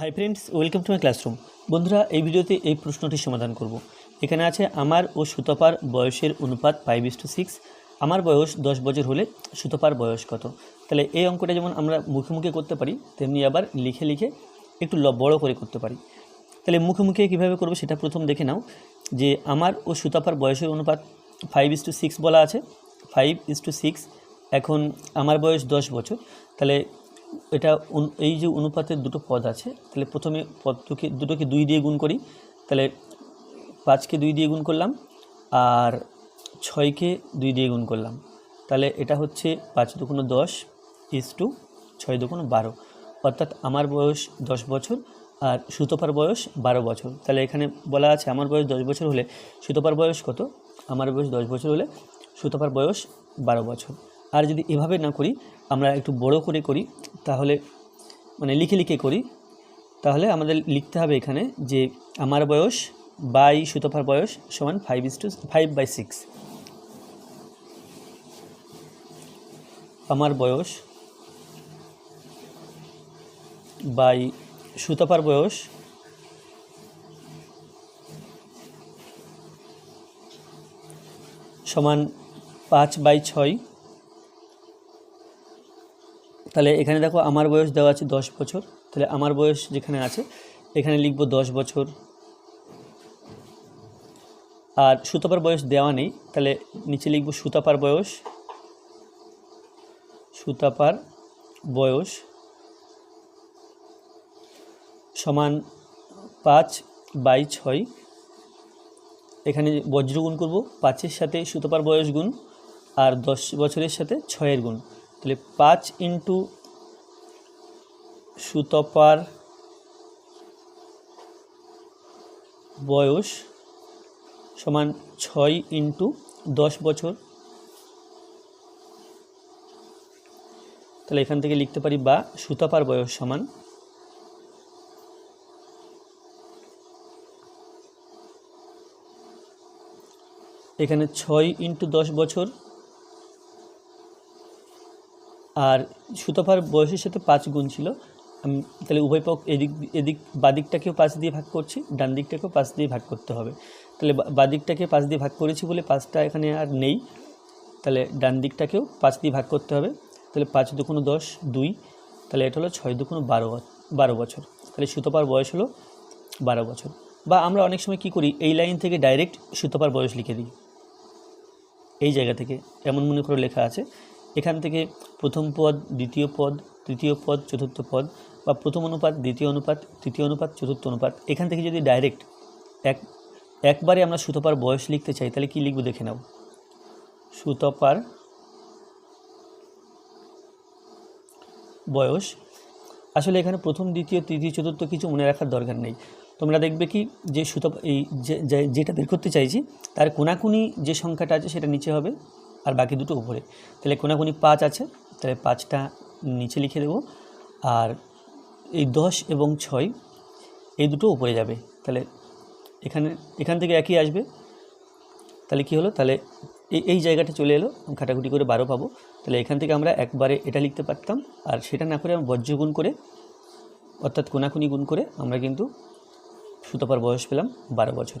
Hi friends welcome to my classroom বন্ধুরা, এই ভিডিওতে এই প্রশ্নটি সমাধান করব। এখানে আছে, আমার ও সুতপার বয়সের অনুপাত ফাইভ ইস টু সিক্স আমার বয়স দশ বছর হলে সুতপার বয়স কত? তাহলে এই অঙ্কটা যেমন আমরা মুখে মুখে করতে পারি, তেমনি আবার লিখে লিখে একটু বড় করে করতে পারি। তাহলে মুখে মুখে কীভাবে করব সেটা প্রথম দেখে নাও। যে আমার ও সুতাপার বয়সের অনুপাত ফাইভ ইস টু সিক্স বলা আছে। ফাইভ ইস টু সিক্স এখন আমার বয়স দশ বছর। তাহলে এটা এই যে অনুপাতের দুটো পদ আছে, তাহলে প্রথমে পদকে দুটোকে দুই দিয়ে গুণ করি, তাহলে পাঁচকে দুই দিয়ে গুণ করলাম, আর ছয়কে দুই দিয়ে গুণ করলাম। তাহলে এটা হচ্ছে পাঁচ দুগুণ দশ ইস টু ছয় দুগুণ বারো। অর্থাৎ আমার বয়স দশ বছর, আর সুতপার বয়স বারো বছর। তাহলে এখানে বলা আছে আমার বয়স দশ বছর হলে সুতপার বয়স কত? আমার বয়স দশ বছর হলে সুতপার বয়স বারো বছর। আর যদি এভাবে না করি, আমরা একটু বড় করে করি, তাহলে মানে লিখে লিখে করি, তাহলে আমাদের লিখতে হবে এখানে যে আমার বয়স বাই সুতপার বয়স সমান five is two five by six আমার বয়স বাই সুতপার বয়স সমান পাঁচ বাই ছয় তাহলে এখানে দেখো আমার বয়স দেওয়া আছে দশ বছর। তাহলে আমার বয়স যেখানে আছে, এখানে লিখব দশ বছর। আর সুতাপার বয়স দেওয়া নেই, তাহলে নিচে লিখব সুতাপার বয়স। সুতাপার বয়স সমান পাঁচ বাই ছয়। এখানে বজ্র গুণ করব, পাঁচের সাথে সুতপার বয়স গুণ, আর দশ বছরের সাথে ছয়ের গুণ। তাহলে পাঁচ ইন্টু সুতপার বয়স সমান ছয় ইন্টু দশ বছর। তাহলে এখান থেকে লিখতে পারি বা সুতপার বয়স সমান এখানে ছয় ইন্টু দশ বছর আর সুতপার বয়সের সাথে পাঁচ গুণ ছিল। আমি তাহলে উভয় পক্ষ এদিক এদিক বাদিকটাকেও পাঁচ দিয়ে ভাগ করছি, ডান দিকটাকেও পাঁচ দিয়ে ভাগ করতে হবে। তাহলে বাদিকটাকে পাঁচ দিয়ে ভাগ করেছি বলে পাঁচটা এখানে আর নেই। তাহলে ডান দিকটাকেও পাঁচ দিয়ে ভাগ করতে হবে। তাহলে পাঁচ দুগুণ দশ, দুই। তাহলে এটা হলো ছয় দুগুণ বারো বারো বছর। তাহলে সুতপার বয়স হলো বারো বছর। বা আমরা অনেক সময় কী করি, এই লাইন থেকে ডাইরেক্ট সুতপার বয়স লিখে দিই। এই জায়গা থেকে এমন মনে করে লেখা আছে এখান থেকে প্রথম পদ, দ্বিতীয় পদ, তৃতীয় পদ, চতুর্থ পদ বা প্রথম অনুপাত, দ্বিতীয় অনুপাত, তৃতীয় অনুপাত, চতুর্থ অনুপাত। এখান থেকে যদি ডাইরেক্ট এক, একবারে আমরা সুতপার বয়স লিখতে চাই, তাহলে কি লিখব দেখে নাও। সুতপার বয়স। আসলে এখানে প্রথম, দ্বিতীয়, তৃতীয়, চতুর্থ কিছু মনে রাখার দরকার নেই। তোমরা দেখবে কি যে সুতপ, এই যেটা বের করতে চাইছি, তার কোনাকুনি যে সংখ্যাটা আছে সেটা নিচে হবে। আর বাকি দুটো উপরে। তাহলে কোনাকুনি পাঁচ আছে, তাহলে পাঁচটা নিচে লিখে দেবো। আর এই দশ এবং ছয়, এই দুটো উপরে যাবে। তাহলে এখানে, এখান থেকে একই আসবে। তাহলে কি হলো? তাহলে এই জায়গাটা চলে এলো কাটাকুটি করে বারো পাবো। তাহলে এখান থেকে আমরা একবারে এটা লিখতে পারতাম। আর সেটা না করে আমরা বজ্র গুণ করে, অর্থাৎ কোনাকুনি গুণ করে আমরা কিন্তু সুতপার বয়স পেলাম বারো বছর।